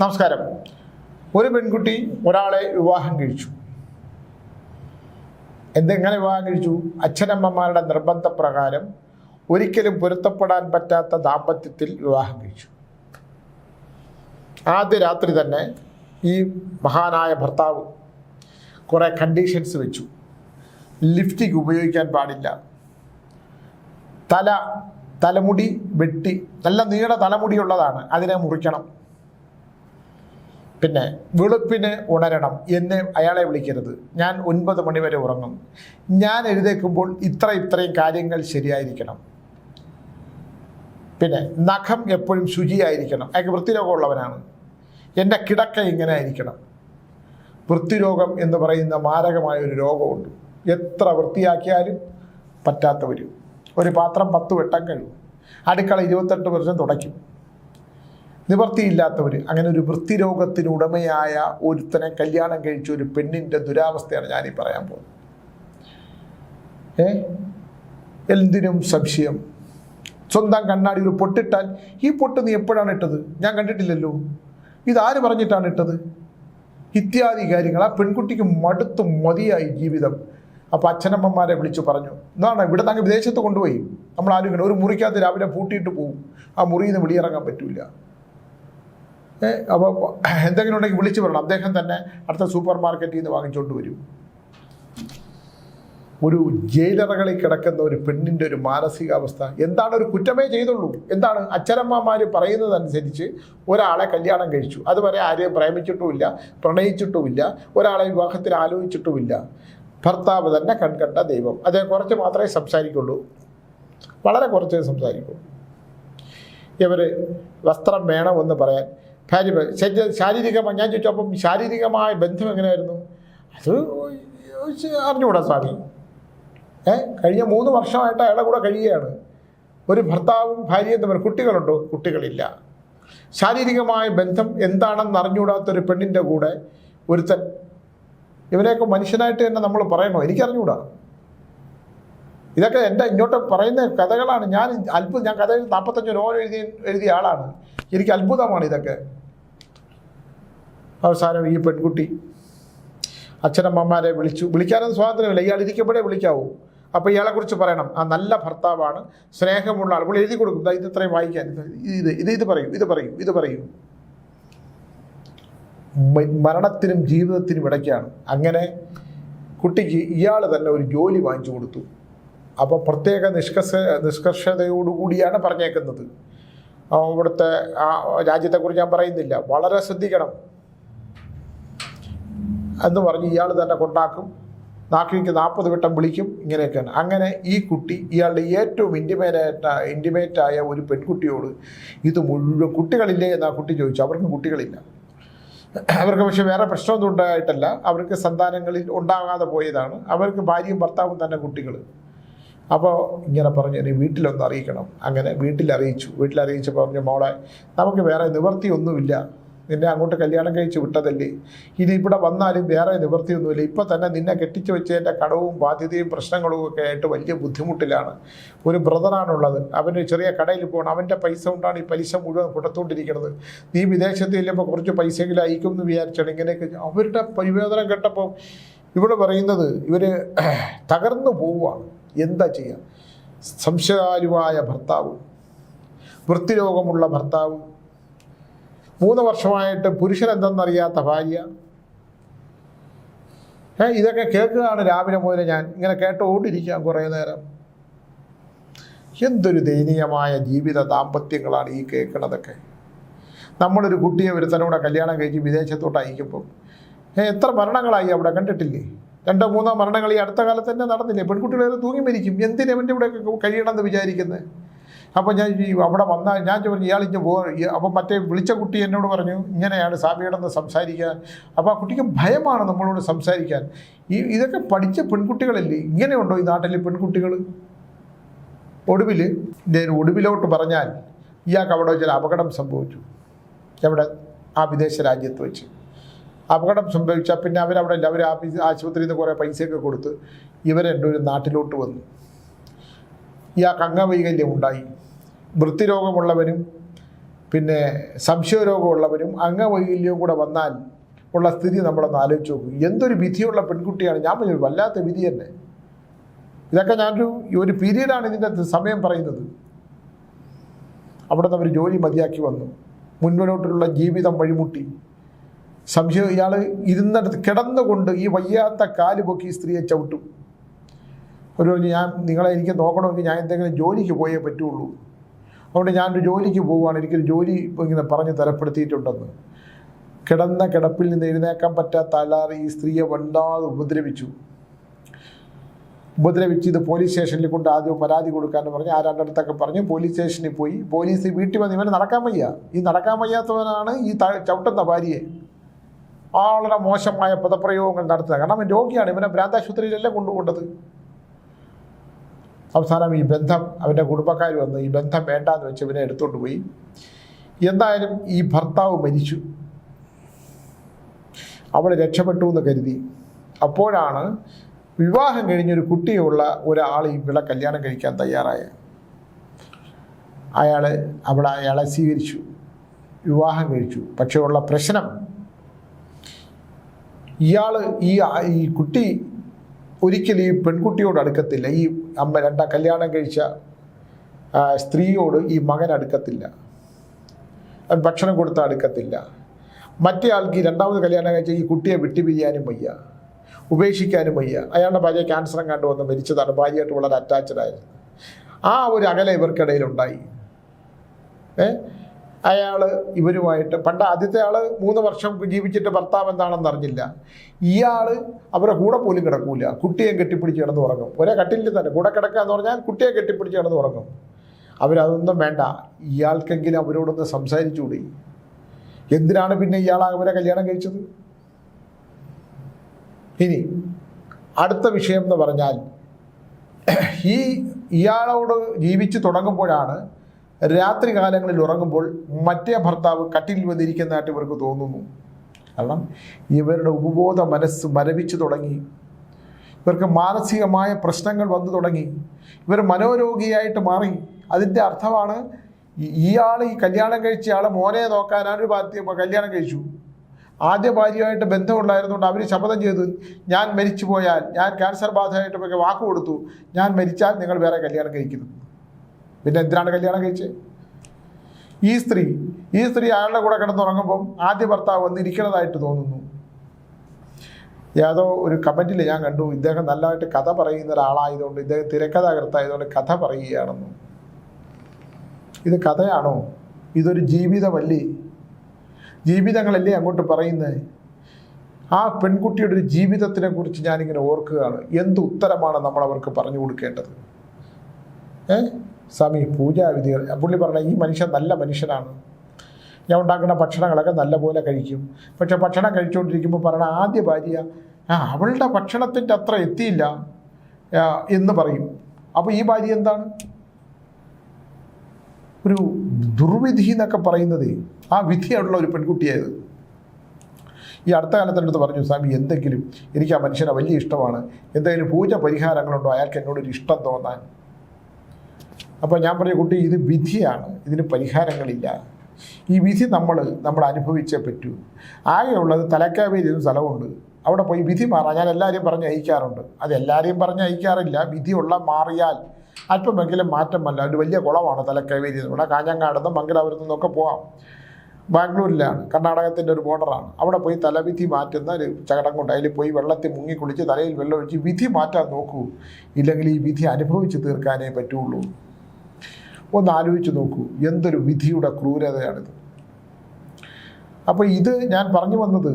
നമസ്കാരം. ഒരു പെൺകുട്ടി ഒരാളെ വിവാഹം കഴിച്ചു. എന്തെങ്ങനെ വിവാഹം കഴിച്ചു? അച്ഛനമ്മമാരുടെ നിർബന്ധപ്രകാരം ഒരിക്കലും പൊരുത്തപ്പെടാൻ പറ്റാത്ത ദാമ്പത്യത്തിൽ വിവാഹം കഴിച്ചു. ആദ്യ രാത്രി തന്നെ ഈ മഹാനായ ഭർത്താവ് കുറേ കണ്ടീഷൻസ് വെച്ചു. ലിഫ്റ്റിക്ക് ഉപയോഗിക്കാൻ പാടില്ല. തല തലമുടി വെട്ടി നല്ല നീള തലമുടിയുള്ളതാണ് അതിനെ മുറിക്കണം. പിന്നെ വെളുപ്പിന് ഉണരണം എന്നെ അയാളെ വിളിക്കരുത്. ഞാൻ ഒൻപത് മണിവരെ ഉറങ്ങും. ഞാൻ എഴുതേക്കുമ്പോൾ ഇത്ര ഇത്രയും കാര്യങ്ങൾ ശരിയായിരിക്കണം. പിന്നെ നഖം എപ്പോഴും ശുചിയായിരിക്കണം. അയാൾക്ക് വൃത്തിരോഗമുള്ളവനാണ്. എന്റെ കിടക്ക ഇങ്ങനെ ആയിരിക്കണം വൃത്തിരോഗം എന്ന് പറയുന്ന മാരകമായ ഒരു രോഗമുണ്ട്. എത്ര വൃത്തിയാക്കിയാലും പറ്റാത്തവരും. ഒരു പാത്രം പത്ത് വെട്ടം കഴിയും. അടുക്കള ഇരുപത്തെട്ട് വർഷം തുടയ്ക്കും. നിവർത്തിയില്ലാത്തവർ അങ്ങനെ ഒരു വൃത്തിരോഗത്തിന് ഉടമയായ ഒരുത്തനെ കല്യാണം കഴിച്ച ഒരു പെണ്ണിന്റെ ദുരാവസ്ഥയാണ് ഞാനീ പറയാൻ പോകുന്നത്. ഏ? എന്തിനും സംശയം. സ്വന്തം കണ്ണാടി ഒരു പൊട്ടിട്ടാൽ ഈ പൊട്ട് നീ എപ്പോഴാണ് ഇട്ടത്? ഞാൻ കണ്ടിട്ടില്ലല്ലോ. ഇതാര് പറഞ്ഞിട്ടാണ് ഇട്ടത്? ഇത്യാദി കാര്യങ്ങൾ. ആ പെൺകുട്ടിക്ക് മടുത്തു മതിയായി ജീവിതം. അപ്പോൾ അച്ഛനമ്മമാരെ വിളിച്ചു പറഞ്ഞു എന്താണ് ഇവിടെ അങ്ങ് വിദേശത്ത് കൊണ്ടുപോയി. നമ്മൾ ആലോചിക്കണം ഒരു മുറിക്കകത്ത് രാവിലെ പൂട്ടിയിട്ട് പോകും ആ മുറിയിൽ നിന്ന് വെളിയിറങ്ങാൻ പറ്റില്ല അപ്പോൾ എന്തെങ്കിലും ഉണ്ടെങ്കിൽ വിളിച്ചു പറയണം. അദ്ദേഹം തന്നെ അടുത്ത സൂപ്പർ മാർക്കറ്റിൽ നിന്ന് വാങ്ങിച്ചുകൊണ്ട് വരും. ഒരു ജയിലറകളിൽ കിടക്കുന്ന ഒരു പെണ്ണിന്റെ ഒരു മാനസികാവസ്ഥ. എന്താണ് ഒരു കുറ്റമേ ചെയ്തുള്ളൂ? എന്താണ്? അച്ഛനമ്മമാർ പറയുന്നതനുസരിച്ച് ഒരാളെ കല്യാണം കഴിച്ചു. അതുവരെ ആരെയും പ്രേമിച്ചിട്ടുമില്ല പ്രണയിച്ചിട്ടുമില്ല ഒരാളെ വിവാഹത്തിൽ ആലോചിച്ചിട്ടുമില്ല. ഭർത്താവ് തന്നെ കൺകണ്ട ദൈവം. അതേ കുറച്ച് മാത്രമേ സംസാരിക്കുള്ളൂ. വളരെ കുറച്ചേ സംസാരിക്കൂ ഇവർ വസ്ത്രം വേണമെന്ന് പറയാൻ ഭാര്യ ശാരീരികമായി ഞാൻ ചോദിച്ചു അപ്പം ശാരീരികമായ ബന്ധം എങ്ങനെയായിരുന്നു? അത് അറിഞ്ഞുകൂടാ സ്വാമി. ഏ കഴിഞ്ഞ മൂന്ന് വർഷമായിട്ട് അയാളെ കൂടെ കഴിയുകയാണ്. ഒരു ഭർത്താവും ഭാര്യയും തമ്മിൽ കുട്ടികളുണ്ടോ? കുട്ടികളില്ല. ശാരീരികമായ ബന്ധം എന്താണെന്ന് അറിഞ്ഞുകൂടാത്തൊരു പെണ്ണിന്റെ കൂടെ ഒരുത്തൻ ഇവനെയൊക്കെ മനുഷ്യനായിട്ട് തന്നെ നമ്മൾ പറയണോ? എനിക്കറിഞ്ഞുകൂടാ. ഇതൊക്കെ എന്റെ ഇങ്ങോട്ട് പറയുന്ന കഥകളാണ്. ഞാൻ അത്ഭുതം ഞാൻ കഥ നാൽപ്പത്തഞ്ച് നോവൽ എഴുതി എഴുതിയ ആളാണ്. എനിക്ക് അത്ഭുതമാണ് ഇതൊക്കെ. അവസാനം ഈ പെൺകുട്ടി അച്ഛനമ്മമാരെ വിളിച്ചു. വിളിക്കാനൊന്നും സ്വാതന്ത്ര്യമില്ല. ഇയാൾ ഇരിക്കുമ്പോഴേ വിളിക്കാവൂ. അപ്പോൾ ഇയാളെക്കുറിച്ച് പറയണം. ആ നല്ല ഭർത്താവാണ്. സ്നേഹമുള്ള ആൾ. ഇപ്പോൾ എഴുതി കൊടുക്കും. ഇത് ഇത്രയും വായിക്കാൻ. ഇത് ഇത് ഇത് പറയും. ഇത് പറയും. ഇത് പറയും. മരണത്തിനും ജീവിതത്തിനും ഇടയ്ക്കാണ്. അങ്ങനെ കുട്ടിക്ക് ഇയാൾ തന്നെ ഒരു ജോലി വാങ്ങിച്ചു കൊടുത്തു. അപ്പോൾ പ്രത്യേക നിഷ്കർഷ നിഷ്കർഷതയോടുകൂടിയാണ് പറഞ്ഞേക്കുന്നത്. ഇവിടുത്തെ ആ രാജ്യത്തെക്കുറിച്ച് ഞാൻ പറയുന്നില്ല. വളരെ ശ്രദ്ധിക്കണം. എന്ന് പറഞ്ഞ് ഇയാൾ തന്നെ കൊണ്ടാക്കും. നാക്കിലേക്ക് നാൽപ്പത് വട്ടം വിളിക്കും. ഇങ്ങനെയൊക്കെയാണ്. അങ്ങനെ ഈ കുട്ടി ഇയാളുടെ ഏറ്റവും ഇന്റിമേറ്റായ ഇന്റിമേറ്റായ ഒരു പെൺകുട്ടിയോട് ഇത് മുഴുവൻ കുട്ടികളില്ലേ എന്ന് ആ കുട്ടി ചോദിച്ചു. അവർക്ക് കുട്ടികളില്ല. അവർക്ക് പക്ഷെ വേറെ പ്രശ്നമൊന്നും ഉണ്ടായിട്ടല്ല. അവർക്ക് സന്താനങ്ങളിൽ ഉണ്ടാകാതെ പോയതാണ്. അവർക്ക് ഭാര്യയും ഭർത്താവും തന്നെ കുട്ടികൾ. അപ്പോൾ ഇങ്ങനെ പറഞ്ഞു ഇനി വീട്ടിലൊന്ന് അറിയിക്കണം. അങ്ങനെ വീട്ടിൽ അറിയിച്ചു വീട്ടിൽ പറഞ്ഞു മോളെ നമുക്ക് വേറെ നിവൃത്തിയൊന്നുമില്ല. നിന്നെ അങ്ങോട്ട് കല്യാണം കഴിച്ച് വിട്ടതല്ലേ? ഇനി ഇവിടെ വന്നാലും വേറെ നിവൃത്തിയൊന്നുമില്ല. ഇപ്പം തന്നെ നിന്നെ കെട്ടിച്ചു വെച്ചതിന്റെ കടവും ബാധ്യതയും പ്രശ്നങ്ങളും ഒക്കെ ആയിട്ട് വലിയ ബുദ്ധിമുട്ടിലാണ്. ഒരു ബ്രദറാണുള്ളത്. അവന് ചെറിയ കടയിൽ പോകണം. അവന്റെ പൈസ കൊണ്ടാണ് ഈ പലിശ മുഴുവൻ കൊടുത്തുകൊണ്ടിരിക്കുന്നത് നീ വിദേശത്ത് ചെല്ലുമ്പോൾ കുറച്ച് പൈസയെങ്കിലും അയക്കും എന്ന് വിചാരിച്ചാണ് ഇങ്ങനെയൊക്കെ അവരുടെ പരിവേദനം കേട്ടപ്പോൾ ഇവിടെ പറയുന്നത് ഇവർ തകർന്നു പോവുകയാണ് എന്താ ചെയ്യുക സംശയാലുവായ ഭർത്താവ്. വൃത്തിരോഗമുള്ള ഭർത്താവ്. മൂന്ന് വർഷമായിട്ട് പുരുഷൻ എന്തെന്നറിയാത്ത ഭാര്യ ഇതൊക്കെ കേൾക്കുകയാണ് രാവിലെ മുതൽ ഞാൻ. ഇങ്ങനെ കേട്ടുകൊണ്ടിരിക്കാം കുറേ നേരം. എന്തൊരു ദയനീയമായ ജീവിത ദാമ്പത്യങ്ങളാണ് ഈ കേൾക്കണതൊക്കെ. നമ്മളൊരു കുട്ടിയെ ഒരുത്തനോടെ കല്യാണം കഴിച്ച് വിദേശത്തോട്ട് അയക്കുമ്പോൾ എത്ര മരണങ്ങളായി അവിടെ കണ്ടിട്ടില്ലേ? രണ്ടോ മൂന്നോ മരണങ്ങൾ ഈ അടുത്ത കാലത്ത് തന്നെ നടന്നില്ലേ? പെൺകുട്ടികളെ തൂങ്ങി മരിക്കും. എന്തിനാ അവന്റെ ഇവിടെ കഴിയണമെന്ന് വിചാരിക്കുന്നത് അപ്പോൾ ഞാൻ അവിടെ വന്നാൽ ഞാൻ പറഞ്ഞു ഇങ്ങനെ പോ അപ്പോൾ മറ്റേ വിളിച്ച കുട്ടി എന്നോട് പറഞ്ഞു ഇങ്ങനെയാണ് സാബിയോടൊന്ന് സംസാരിക്കാൻ. അപ്പോൾ ആ കുട്ടിക്ക് ഭയമാണ് നമ്മളോട് സംസാരിക്കാൻ. ഈ ഇതൊക്കെ പഠിച്ച പെൺകുട്ടികളല്ലേ ഇങ്ങനെയുണ്ടോ ഈ നാട്ടിൽ പെൺകുട്ടികൾ ഒടുവിൽ ഞാൻ ഒടുവിലോട്ട് പറഞ്ഞാൽ ഇയാൾക്ക് അവിടെ വെച്ചാൽ അപകടം സംഭവിച്ചു. എവിടെ? ആ വിദേശ രാജ്യത്ത് വെച്ച്. അപകടം സംഭവിച്ചാൽ പിന്നെ അവരവിടെ അവർ ആശുപത്രിയിൽ നിന്ന് കുറേ പൈസയൊക്കെ കൊടുത്ത് ഇവരെന്റെ നാട്ടിലോട്ട് വന്നു. ഇയാൾക്ക് അംഗവൈകല്യം ഉണ്ടായി. വൃത്തിരോഗമുള്ളവനും പിന്നെ സംശയരോഗമുള്ളവരും അംഗവൈകല്യവും കൂടെ വന്നാൽ ഉള്ള സ്ഥിതി നമ്മളൊന്ന് ആലോചിച്ച് നോക്കും. എന്തൊരു വിധിയുള്ള പെൺകുട്ടിയാണ്? ഞാൻ പറഞ്ഞു വല്ലാത്ത വിധി തന്നെ. ഇതൊക്കെ ഞാനൊരു ഒരു പീരീഡാണ് ഇതിന്റെ സമയം പറയുന്നത്. അവിടെ നിന്ന് അവർ ജോലി മതിയാക്കി വന്നു. മുൻപിലോട്ടുള്ള ജീവിതം വഴിമുട്ടി. സംശയം ഇയാൾ ഇരുന്നിടത്ത് കിടന്നുകൊണ്ട് ഈ വയ്യാത്ത കാൽ പൊക്കി സ്ത്രീയെ ചവിട്ടും. ഒരു ഞാൻ നിങ്ങളെ എനിക്ക് നോക്കണമെങ്കിൽ ഞാൻ എന്തെങ്കിലും ജോലിക്ക് പോയേ പറ്റുള്ളൂ. അതുകൊണ്ട് ഞാനൊരു ജോലിക്ക് പോവുകയാണ് എനിക്കൊരു ജോലി ഇങ്ങനെ പറഞ്ഞ് തരപ്പെടുത്തിയിട്ടുണ്ടെന്ന്. കിടന്ന കിടപ്പിൽ നിന്ന് എഴുന്നേക്കാൻ പറ്റാത്ത അലാറി ഈ സ്ത്രീയെ വല്ലാതെ ഉപദ്രവിച്ചു. ഉപദ്രവിച്ച് ഇത് പോലീസ് സ്റ്റേഷനിൽ കൊണ്ട് ആദ്യം പരാതി കൊടുക്കാമെന്ന് പറഞ്ഞ് ആ രണ്ടിടത്തൊക്കെ പറഞ്ഞ്. പോലീസ് സ്റ്റേഷനിൽ പോയി. പോലീസ് വീട്ടിൽ വന്ന് ഇവന് നടക്കാൻ വയ്യ. ഈ നടക്കാൻ വയ്യാത്തവനാണ് ഈ ചവിട്ടുന്ന ഭാര്യയെ. വളരെ മോശമായ പദപ്രയോഗങ്ങൾ നടത്തുന്നത്. കാരണം രോഗിയാണ്. ഇവനെ ഭ്രാന്താശുപത്രിയിലല്ലേ കൊണ്ടുപോകേണ്ടത്? അവസാനം ഈ ബന്ധം അവന്റെ കുടുംബക്കാർ വന്ന് ഈ ബന്ധം വേണ്ടാന്ന് വെച്ച് ഇവനെ എടുത്തുകൊണ്ട് പോയി. എന്തായാലും ഈ ഭർത്താവ് മരിച്ചു. അവൾ രക്ഷപ്പെട്ടു എന്ന് കരുതി. അപ്പോഴാണ് വിവാഹം കഴിഞ്ഞൊരു കുട്ടിയുള്ള ഒരാൾ ഇവിടെ കല്യാണം കഴിക്കാൻ തയ്യാറായ. അയാൾ അവിടെ അയാളെ സ്വീകരിച്ചു. വിവാഹം കഴിച്ചു. പക്ഷേ ഉള്ള പ്രശ്നം ഇയാൾ ഈ ഈ കുട്ടി ഒരിക്കലും ഈ പെൺകുട്ടിയോട് അടുക്കത്തില്ല. ഈ അമ്മ രണ്ടാം കല്യാണം കഴിച്ച സ്ത്രീയോട് ഈ മകൻ അടുക്കത്തില്ല. ഭക്ഷണം കൊടുത്താൽ അടുക്കത്തില്ല. മറ്റേ ആൾക്ക് രണ്ടാമത് കല്യാണം കഴിച്ച ഈ കുട്ടിയെ വിട്ടുപിരിയാനും വയ്യ. ഉപേക്ഷിക്കാനും വയ്യ. അയാളുടെ ഭാര്യ ക്യാൻസറും കണ്ടു വന്ന് മരിച്ചതാണ്. ഭാര്യയായിട്ട് വളരെ അറ്റാച്ച്ഡ് ആയിരുന്നു. ആ ഒരു അകല ഇവർക്കിടയിലുണ്ടായി. ഏ? അയാൾ ഇവരുമായിട്ട് പണ്ട് ആദ്യത്തെ ആൾ മൂന്ന് വർഷം ജീവിച്ചിട്ട് ഭർത്താവ് എന്താണെന്ന് അറിഞ്ഞില്ല. ഇയാൾ അവരുടെ കൂടെ പോലും കിടക്കൂല. കുട്ടിയെ കെട്ടിപ്പിടിച്ച് കിടന്ന് ഉറങ്ങും. ഒരേ കട്ടിലിൽ തന്നെ കൂടെ കിടക്കുക എന്ന് പറഞ്ഞാൽ കുട്ടിയെ കെട്ടിപ്പിടിച്ച് കിടന്ന് ഉറങ്ങും. അവരതൊന്നും വേണ്ട. ഇയാൾക്കെങ്കിലും അവരോടൊന്ന് സംസാരിച്ചുകൂടി എന്തിനാണ് പിന്നെ ഇയാൾ അവരെ കല്യാണം കഴിച്ചത്? ഇനി അടുത്ത വിഷയം എന്ന് പറഞ്ഞാൽ ഈ ഇയാളോട് ജീവിച്ച് തുടങ്ങുമ്പോഴാണ് രാത്രി കാലങ്ങളിൽ ഉറങ്ങുമ്പോൾ മറ്റേ ഭർത്താവ് കട്ടിൽ വന്നിരിക്കുന്നതായിട്ട് ഇവർക്ക് തോന്നുന്നു. കാരണം ഇവരുടെ ഉപബോധ മനസ്സ് മരവിച്ചു തുടങ്ങി. ഇവർക്ക് മാനസികമായ പ്രശ്നങ്ങൾ വന്നു തുടങ്ങി. ഇവർ മനോരോഗിയായിട്ട് മാറി. അതിന്റെ അർത്ഥമാണ് ഇയാൾ ഈ കല്യാണം കഴിച്ച ആൾ മോനെ നോക്കാനാണ് ഒരു ഭാര്യ കല്യാണം കഴിച്ചു. ആദ്യ ഭാര്യയുമായിട്ട് ബന്ധമുണ്ടായിരുന്നുകൊണ്ട് അവർ ശപഥം ചെയ്തു. ഞാൻ മരിച്ചു പോയാൽ ഞാൻ ക്യാൻസർ ബാധയായിട്ടൊക്കെ വാക്ക് കൊടുത്തു. ഞാൻ മരിച്ചാൽ നിങ്ങൾ വേറെ കല്യാണം കഴിക്കുന്നു. പിന്നെ എന്തിനാണ് കല്യാണം കഴിച്ചത് ഈ സ്ത്രീ ഈ സ്ത്രീ അയാളുടെ കൂടെ കിടന്നുറങ്ങുമ്പം ആദ്യ ഭർത്താവ് വന്നിരിക്കുന്നതായിട്ട് തോന്നുന്നു. ഏതോ ഒരു കമന്റിൽ ഞാൻ കണ്ടു ഇദ്ദേഹം നല്ലതായിട്ട് കഥ പറയുന്ന ഒരാളായതുകൊണ്ട് ഇദ്ദേഹം തിരക്കഥാകൃത്തായതുകൊണ്ട് കഥ പറയുകയാണെന്നു. ഇത് കഥയാണോ? ഇതൊരു ജീവിതമല്ലേ? ജീവിതങ്ങളല്ലേ അങ്ങോട്ട് പറയുന്നത് ആ പെൺകുട്ടിയുടെ ഒരു ജീവിതത്തിനെ കുറിച്ച് ഞാനിങ്ങനെ ഓർക്കുകയാണ്. എന്ത് ഉത്തരമാണ് നമ്മൾ അവർക്ക് പറഞ്ഞു കൊടുക്കേണ്ടത്? ഏ? സ്വാമി പൂജാവിധികൾ. പുള്ളി പറഞ്ഞ ഈ മനുഷ്യൻ നല്ല മനുഷ്യനാണ്. ഞാൻ ഉണ്ടാക്കുന്ന ഭക്ഷണങ്ങളൊക്കെ നല്ലപോലെ കഴിക്കും. പക്ഷെ ഭക്ഷണം കഴിച്ചുകൊണ്ടിരിക്കുമ്പോൾ പറയണ ആദ്യ ഭാര്യ ആ അവളുടെ ഭക്ഷണത്തിന്റെ അത്ര എത്തിയില്ല എന്ന് പറയും. അപ്പോൾ ഈ ഭാര്യ എന്താണ്? ഒരു ദുർവിധി എന്നൊക്കെ പറയുന്നത് ആ വിധിയുള്ള ഒരു പെൺകുട്ടിയായത്. ഈ അടുത്ത കാലത്ത് എന്റെ പറഞ്ഞു സ്വാമി എന്തെങ്കിലും എനിക്ക് ആ മനുഷ്യനെ വലിയ ഇഷ്ടമാണ്. എന്തെങ്കിലും പൂജ പരിഹാരങ്ങളുണ്ടോ? അയാൾക്ക് എന്നോടൊരു ഇഷ്ടം തോന്നാൻ. അപ്പോൾ ഞാൻ പറഞ്ഞ കുട്ടി ഇത് വിധിയാണ്. ഇതിന് പരിഹാരങ്ങളില്ല. ഈ വിധി നമ്മൾ നമ്മൾ അനുഭവിച്ചേ പറ്റൂ. ആകെയുള്ളത് തലക്കാവേരി ഒരു സ്ഥലമുണ്ട്. അവിടെ പോയി വിധി മാറാൻ ഞാൻ എല്ലാവരെയും പറഞ്ഞ് അയക്കാറുണ്ട്. അത് എല്ലാവരെയും പറഞ്ഞ് അയക്കാറില്ല. വിധിയുള്ള മാറിയാൽ അല്പമെങ്കിലും മാറ്റം വല്ല ഒരു വലിയ കുളമാണ് തലക്കാവേരി ഇവിടെ കാഞ്ഞങ്ങാട് നിന്നും മംഗലാപുരത്തു നിന്നൊക്കെ പോകാം ബാംഗ്ലൂരിലാണ്. കർണാടകത്തിന്റെ ഒരു ബോർഡറാണ്. അവിടെ പോയി തലവിധി മാറ്റുന്ന ഒരു ചടങ്ങുണ്ട് അതിൽ പോയി വെള്ളത്തിൽ മുങ്ങി കുളിച്ച് തലയിൽ വെള്ളം ഒഴിച്ച് വിധി മാറ്റാൻ നോക്കൂ. ഇല്ലെങ്കിൽ ഈ വിധി അനുഭവിച്ച് തീർക്കാനേ പറ്റുള്ളൂ. ഒന്ന് ആലോചിച്ച് നോക്കൂ. എന്തൊരു വിധിയുടെ ക്രൂരതയാണിത്. അപ്പോൾ ഇത് ഞാൻ പറഞ്ഞു വന്നത്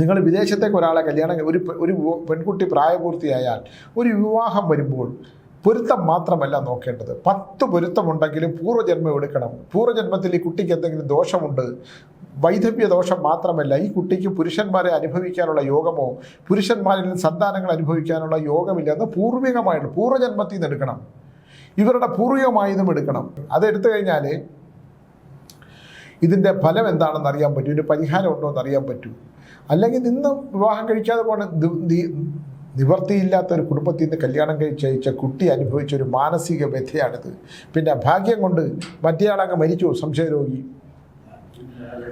നിങ്ങൾ വിദേശത്തേക്ക് ഒരാളെ കല്യാണം ഒരു ഒരു പെൺകുട്ടി പ്രായപൂർത്തിയായാൽ ഒരു വിവാഹം വരുമ്പോൾ പൊരുത്തം മാത്രമല്ല നോക്കേണ്ടത്. പത്ത് പൊരുത്തമുണ്ടെങ്കിലും പൂർവജന്മം എടുക്കണം. പൂർവജന്മത്തിൽ ഈ കുട്ടിക്ക് എന്തെങ്കിലും ദോഷമുണ്ട് വൈധവ്യ ദോഷം മാത്രമല്ല ഈ കുട്ടിക്ക് പുരുഷന്മാരെ അനുഭവിക്കാനുള്ള യോഗമോ പുരുഷന്മാരിൽ സന്താനങ്ങൾ അനുഭവിക്കാനുള്ള യോഗമില്ലെന്ന് പൂർവികമായിട്ട് പൂർവജന്മത്തിൽ നിന്ന് എടുക്കണം. ഇവരുടെ പൂർവികമായതും എടുക്കണം. അതെടുത്തു കഴിഞ്ഞാൽ ഇതിന്റെ ഫലം എന്താണെന്ന് അറിയാൻ പറ്റും. ഇതിന് പരിഹാരം ഉണ്ടോ എന്ന് അറിയാൻ പറ്റും. അല്ലെങ്കിൽ നിന്ന് വിവാഹം കഴിക്കാതെ പോണ നിവർത്തിയില്ലാത്ത ഒരു കുടുംബത്തിൽ നിന്ന് കല്യാണം കഴിച്ചയച്ച കുട്ടി അനുഭവിച്ച ഒരു മാനസിക വ്യഥയാണിത്. പിന്നെ ഭാഗ്യം കൊണ്ട് മറ്റേയാളങ്ങ് മരിച്ചു. സംശയരോഗി.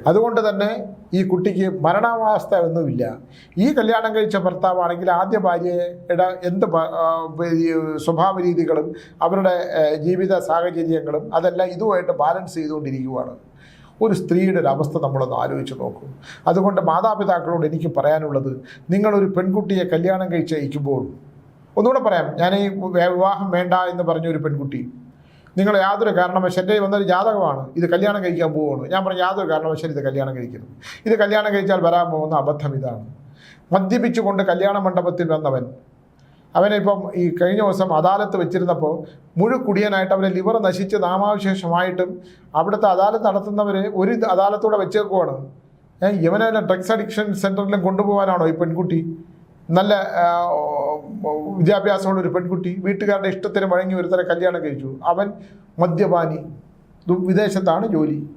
അതുകൊണ്ട് തന്നെ ഈ കുട്ടിക്ക് മരണാവസ്ഥ ഒന്നുമില്ല. ഈ കല്യാണം കഴിച്ച ഭർത്താവാണെങ്കിൽ ആദ്യ ഭാര്യയുടെ എന്ത് സ്വഭാവ രീതികളും അവരുടെ ജീവിത സാഹചര്യങ്ങളും അതെല്ലാം ഇതുമായിട്ട് ബാലൻസ് ചെയ്തുകൊണ്ടിരിക്കുകയാണ് ഒരു സ്ത്രീയുടെ ഒരു അവസ്ഥ നമ്മളൊന്ന് ആലോചിച്ച് നോക്കും. അതുകൊണ്ട് മാതാപിതാക്കളോട് എനിക്ക് പറയാനുള്ളത് നിങ്ങളൊരു പെൺകുട്ടിയെ കല്യാണം കഴിച്ചയക്കുമ്പോൾ ഒന്നുകൂടെ പറയാം ഞാൻ ഈ വിവാഹം വേണ്ട എന്ന് പറഞ്ഞ ഒരു പെൺകുട്ടി നിങ്ങൾ യാതൊരു കാരണവശാൽ എന്റെ വന്നൊരു ജാതകമാണ് ഇത് കല്യാണം കഴിക്കാൻ പോവുകയാണ്. ഞാൻ പറഞ്ഞു യാതൊരു കാരണവശാലും ഇത് കല്യാണം കഴിക്കരുത്. ഇത് കല്യാണം കഴിച്ചാൽ വരാൻ പോകുന്ന അബദ്ധം ഇതാണ്. മദ്യപിച്ചുകൊണ്ട് കല്യാണ മണ്ഡപത്തിൽ വന്നവൻ അവനിപ്പം ഈ കഴിഞ്ഞ ദിവസം അദാലത്ത് വെച്ചിരുന്നപ്പോൾ മുഴുക്കുടിയനായിട്ട് അവരെ ലിവർ നശിച്ച് നാമാവശേഷമായിട്ടും അവിടുത്തെ അദാലത്ത് നടത്തുന്നവർ ഒരു അദാലത്തൂടെ വെച്ചേക്കുവാണ്. ഇവനെ ഡ്രഗ്സ് അഡിക്ഷൻ സെന്ററിലും കൊണ്ടുപോകാനാണോ ഈ പെൺകുട്ടി? നല്ല വിദ്യാഭ്യാസമുള്ള ഒരു പെൺകുട്ടി വീട്ടുകാരുടെ ഇഷ്ടത്തിന് വഴങ്ങി ഒരുത്തരെ കല്യാണം കഴിച്ചു. അവൻ മദ്യപാനി വിദേശത്താണ് ജോലി.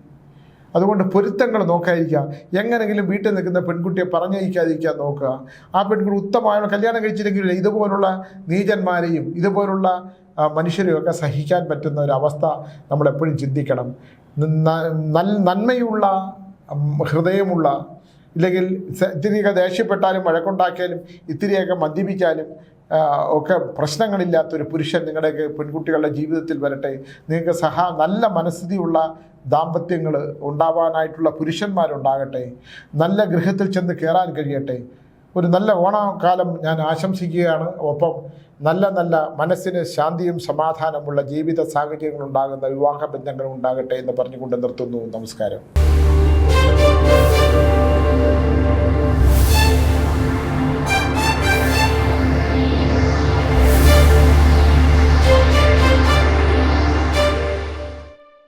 അതുകൊണ്ട് പൊരുത്തങ്ങൾ നോക്കാതിരിക്കുക. എങ്ങനെങ്കിലും വീട്ടിൽ നിൽക്കുന്ന പെൺകുട്ടിയെ പറഞ്ഞയക്കാതിരിക്കാൻ നോക്കുക. ആ പെൺകുട്ടി ഉത്തമമായ കല്യാണം കഴിച്ചില്ലെങ്കിൽ ഇതുപോലുള്ള നീചന്മാരെയും ഇതുപോലുള്ള മനുഷ്യരെയൊക്കെ സഹിക്കാൻ പറ്റുന്ന ഒരു അവസ്ഥ നമ്മൾ എപ്പോഴും ചിന്തിക്കണം നന്മയുള്ള ഹൃദയമുള്ള ഇല്ലെങ്കിൽ ഇത്തിരിയൊക്കെ ദേഷ്യപ്പെട്ടാലും വഴക്കുണ്ടാക്കിയാലും ഇത്തിരിയൊക്കെ മദ്യപിച്ചാലും ഒക്കെ പ്രശ്നങ്ങളില്ലാത്തൊരു പുരുഷൻ നിങ്ങളുടെയൊക്കെ പെൺകുട്ടികളുടെ ജീവിതത്തിൽ വരട്ടെ. നിങ്ങൾക്ക് സഹാ നല്ല മനസ്ഥിതിയുള്ള ദാമ്പത്യങ്ങൾ ഉണ്ടാവാനായിട്ടുള്ള പുരുഷന്മാരുണ്ടാകട്ടെ. നല്ല ഗൃഹത്തിൽ ചെന്ന് കയറാൻ കഴിയട്ടെ. ഒരു നല്ല ഓണക്കാലം ഞാൻ ആശംസിക്കുകയാണ്. ഒപ്പം നല്ല നല്ല മനസ്സിന് ശാന്തിയും സമാധാനമുള്ള ജീവിത സാഹചര്യങ്ങളുണ്ടാകുന്ന വിവാഹ ബന്ധങ്ങൾ ഉണ്ടാകട്ടെ എന്ന് പറഞ്ഞുകൊണ്ട് നിർത്തുന്നു. നമസ്കാരം.